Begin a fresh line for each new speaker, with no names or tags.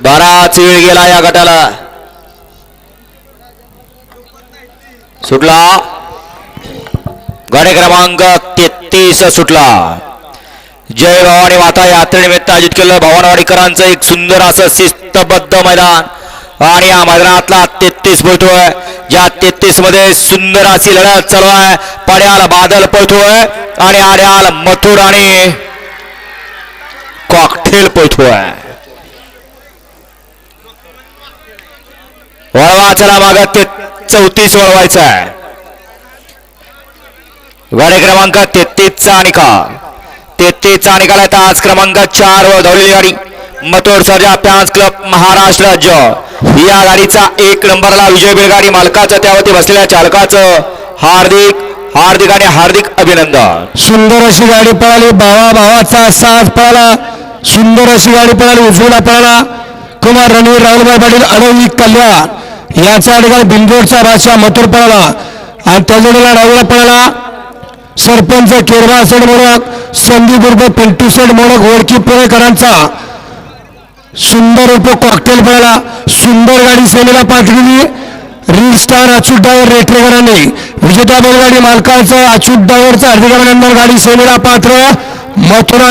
बराच वेळ गेला या गटाला. सुटला. गाडी क्रमांक तेहतीस सुटला. जय भवानी माता यात्रेनिमित्त आयोजित केलं भवानवाडीकरांचं एक सुंदर असं शिस्तबद्ध मैदान. आणि या मैदानातला तेहतीस पळतोय. ज्या तेहतीसमध्ये सुंदर अशी लढत चालू आहे. पड्याल बादल पळतोय. आणि आड्याल मथुर आणि कॉकटेल पळतोय. वळवा चला ते चौतीस वळवायचा आहे गाडी क्रमांक तेहतीसचा निकाल. तेहतीसचा निकाल आहे आज क्रमांक चार वर धावलेली गाडी. मतोर सर्जा फॅन्स क्लब महाराष्ट्र राज्य. या गाडीचा एक नंबरला विजय बैलगाडी मालकाचं त्यावरती बसलेल्या चालकाचं हार्दिक हार्दिक आणि हार्दिक अभिनंदन.
सुंदर अशी गाडी पळाली भावा भावाचा साथ पळाला. सुंदर अशी गाडी पळाली उजवीला पळाला. कुमार रणवीर राहुलभाई पाटील अडवी कल्याण याचा ठिकाणी बिंदोडचा भाषा मथुर पळाला. आणि त्याजोडीला डावीला पळाला. सरपंच केरवा सेड मोडक संदीप उर्फ पिंटू सेड मोडक ओळखी पुणेकरांचा. सुंदर उप कॉकटेल पळाला. सुंदर गाडी सेनेला पाठविली. रील स्टार अच्युत डायव्हर रेटरेकरांनी. विजेता बैलगाडी मालकाचं अच्युत डावरचा हार्दिक अभिनंदन. गाडी सेनेला पात्र. मथुरा